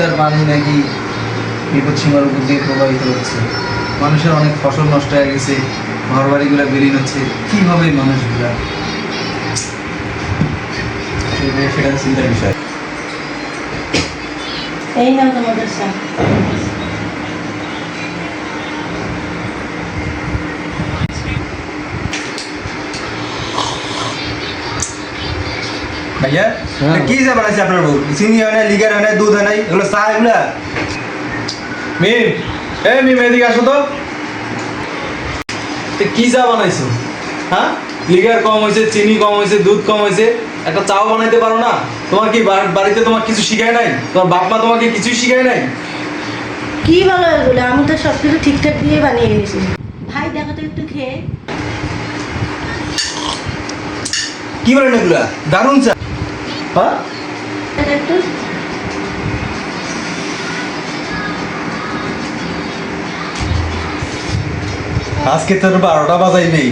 তিস্তার পানি নাকি বিপদ সীমার উপর দিয়ে প্রবাহিত হচ্ছে। মানুষের অনেক ফসল নষ্ট হয়ে গেছে ঘর বাড়িগুলো বিলীন হচ্ছে। কীভাবে এই মানুষগুলা? সেটা চিন্তার বিষয়। এই না তোমাদের ভাইয়া হ্যাঁ। কি চা বানাইছে আপনার বউ? চিনি হয় না লিগার হয় না দুধ হয় এগুলো চা এগুলা? মিম এ মিম এদিকে আসো তো। তো কি চা বানাইছো? হ্যাঁ? লিগার কম হয়েছে চিনি কম হয়েছে দুধ কম হয়েছে একটা চাও বানাইতে পারো না? তোমার কি বাড়িতে তোমার কিছু শিখায় নাই? তোমার বাপ মা তোমাকে কিছুই শিখায় নাই? কি বলো এগুলো? আমি তো সব কিছু ঠিকঠাক দিয়ে বানিয়ে গেছি ভাই দেখো তো একটু খেয়ে। কি বলেন এগুলা? দারুণ চা। হ্যাঁ আজকে তোর বারোটা বাজাই নেই।